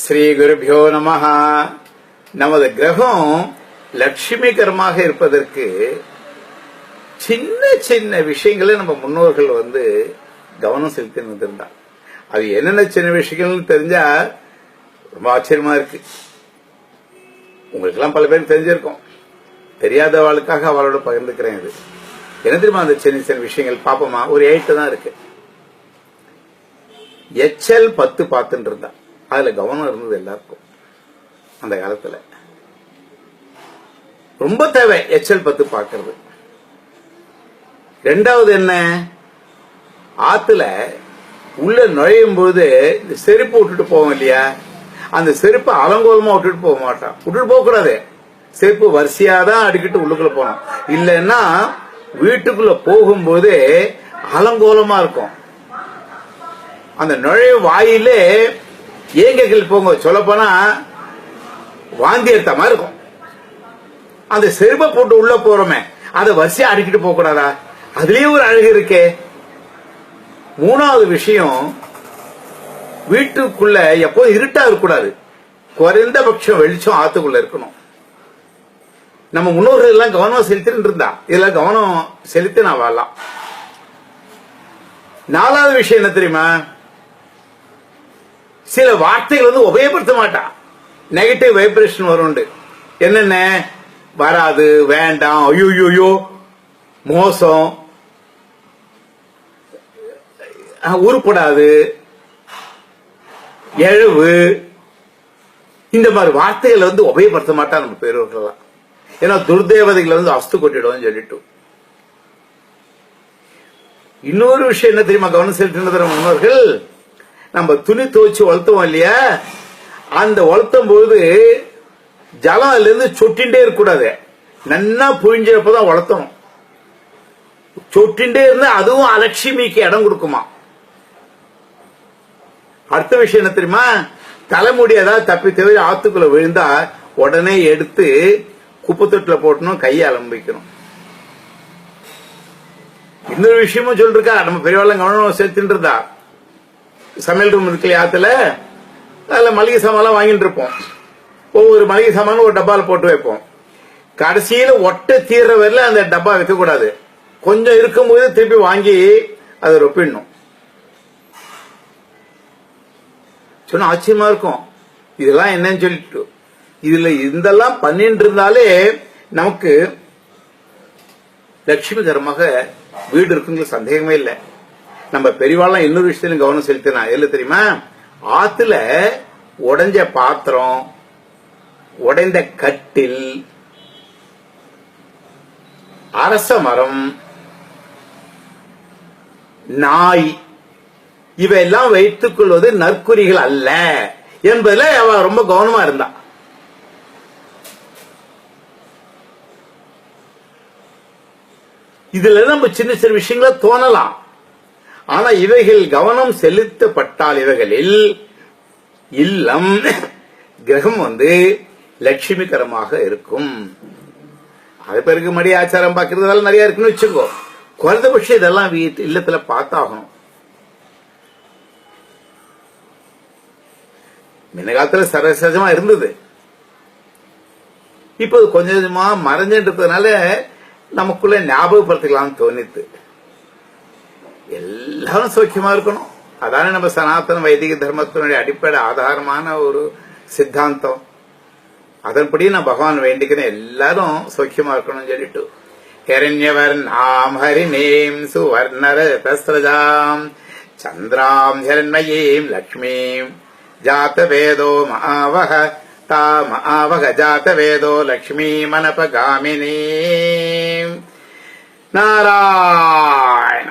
ஸ்ரீ குருபியோ நம நமது கிரகம் லட்சுமிகரமாக இருப்பதற்கு சின்ன சின்ன விஷயங்களை நம்ம முன்னோர்கள் வந்து கவனம் செலுத்தி வந்திருந்தாங்க அது என்னென்ன சின்ன விஷயங்கள்னு தெரிஞ்சா ரொம்ப ஆச்சரியமா இருக்கு. உங்களுக்கெல்லாம் பல பேருக்கு தெரிஞ்சிருக்கும். தெரியாதவளுக்காக அவளோட பகிர்ந்துக்கிறேன் இது. என்ன தெரியுமா அந்த சின்ன சின்ன விஷயங்கள்? பாப்போமா ஒரு எயிட்டு தான் இருக்கு. எச்எல் பத்து பார்த்துட்டு இருந்தான் அதில் கவனம் இருந்தது எல்லாருக்கும் அந்த காலத்தில். ரொம்ப தேவை எச்சல் பத்து பார்க்கறது ரெண்டாவது என்ன? ஆத்துல உள்ள நுழையும் போது இந்த செருப்பு விட்டுட்டு போவோம் இல்லையா? அந்த செருப்பை அலங்கோலமா விட்டுட்டு போக மாட்டான். விட்டுட்டு போக கூடாது. செருப்பு வரிசையா தான் அடிக்கிட்டு உள்ளுக்குள்ள போகணும். இல்லைன்னா வீட்டுக்குள்ள போகும்போது அலங்கோலமா இருக்கும். அந்த நுழைவு வாயிலே ஏங்கைகள் போங்க. சொல்ல போனா வாந்தி எடுத்த மாதிரி இருக்கும். அந்த செருப்பை போட்டு உள்ள போறோமே அதை வரிசையா அடிக்கிட்டு போக கூடாதா? அதுலயும் ஒரு அழகு இருக்கே. மூணாவது விஷயம் வீட்டுக்குள்ள எப்போ இருட்டா இருக்கக்கூடாது. குறைந்தபட்சம் வெளிச்சம் ஆத்துக்குள்ள இருக்கணும். நம்ம முன்னோர்கள் எல்லாம் கவனம் செலுத்திட்டு இருந்தா. இதுல கவனம் செலுத்தி நான் வாழலாம். நாலாவது விஷயம் என்ன தெரியுமா? சில வார்த்தைகள் வந்து உபயோகப்படுத்த மாட்டா நெகட்டிவ் வைப்ரேஷன் வரும் என்னென்ன? வராது வேண்டாம் ஐயோ மோசம் உருப்படாது எழவு இந்த மாதிரி வார்த்தைகளை வந்து உபயோகப்படுத்த மாட்டா நம்ம பெரியவர்கள்லாம். ஏன்னா துர்தேவதைகளை வந்து அஸ்து கொட்டிடுவோம் சொல்லிட்டு. இன்னொரு விஷயம் என்ன தெரியுமா? கவனம் செலுத்தினது முன்னோர்கள் நம்ம துணி துவைச்சு வளர்த்தோம் இல்லையா? அந்த வளர்த்தும் போது ஜலம் அதுல இருந்து சொட்டின்டே இருக்கக்கூடாது. நன்னா புழிஞ்சப்பதான் வளர்த்தணும் சொட்டின்டே இருந்தா அதுவும் அலட்சுமிக்கு இடம் கொடுக்குமா? அடுத்த விஷயம் என்ன தெரியுமா? தலைமுடி ஏதாவது தப்பி தவிர ஆத்துக்குள்ள விழுந்தா உடனே எடுத்து குப்பை தொட்டில போட்டணும் கையை அலம்பிக்கணும் இன்னொரு விஷயமும் சொல்லிருக்கா நம்ம பெரியவாళ్ళம் கவனம் செலுத்தின்றதா சமையல் ரூம் இருக்கு ஆத்துல அதில் மளிகை சாமான்லாம் வாங்கிட்டு இருப்போம். ஒவ்வொரு மளிகை சாமானும் ஒரு டப்பாவில் போட்டு வைப்போம். கடைசியில ஒட்ட தீர்ற வரையில அந்த டப்பா வைக்கக்கூடாது. கொஞ்சம் இருக்கும்போது திருப்பி வாங்கி அதை ரொப்பிடணும். சொன்னா ஆச்சரியமா இருக்கும். இதெல்லாம் என்னன்னு சொல்லிட்டு. இதுல இதெல்லாம் பண்ணிட்டு இருந்தாலே நமக்கு லட்சுமிகரமாக வீடு இருக்குங்கிற சந்தேகமே இல்லை. நம்ம பெரியவாள்லாம் இன்னொரு விஷயத்திலும் கவனம் செலுத்தினா எதுல தெரியுமா? ஆத்துல உடைஞ்ச பாத்திரம் உடைந்த கட்டில் அரச மரம் நாய் இவையெல்லாம் வைத்துக் கொள்வது நற்குறிகள் அல்ல என்பதுல அவ ரொம்ப கவனமா இருந்தா. இதுல நம்ம சின்ன சின்ன விஷயங்கள தோணலாம். ஆனா இவைகள் கவனம் செலுத்தப்பட்டால் இவைகளில் இல்லம் கிரகம் வந்து லட்சுமிகரமாக இருக்கும். அது பிறகு மடி ஆச்சாரம் பார்க்கறதெல்லாம் நிறைய இருக்குன்னு வச்சுக்கோ. குறைந்தபட்சம் இதெல்லாம் வீட்டு இல்லத்துல பார்த்தாகணும். முன்ன காலத்துல சரசமா இருந்தது. இப்போ கொஞ்சம் கொஞ்சமா மறைஞ்சின்றதுனால நமக்குள்ள ஞாபகப்படுத்திக்கலாம்னு தோணித்து. எல்லாரும் சௌக்கியமா இருக்கணும். அதானே நம்ம சனாதன வைதிக தர்மத்தினுடைய அடிப்படை ஆதாரமான ஒரு சித்தாந்தம். அதன்படி நான் பகவான் வேண்டிக்கிறேன் எல்லாரும் சௌக்கியமா இருக்கணும்னு சொல்லிட்டு. ஹிரண்யவர் நாம் ஹரிணேம் சுவர்ணர தஸ்ரஜாம் சந்திராம் ஹிரண்மயீம் லக்ஷ்மீம். ஜாத வேதோ மாவக தாம ஆவக ஜாத வேதோ லக்ஷ்மீ மனபகாமினி நாராயண.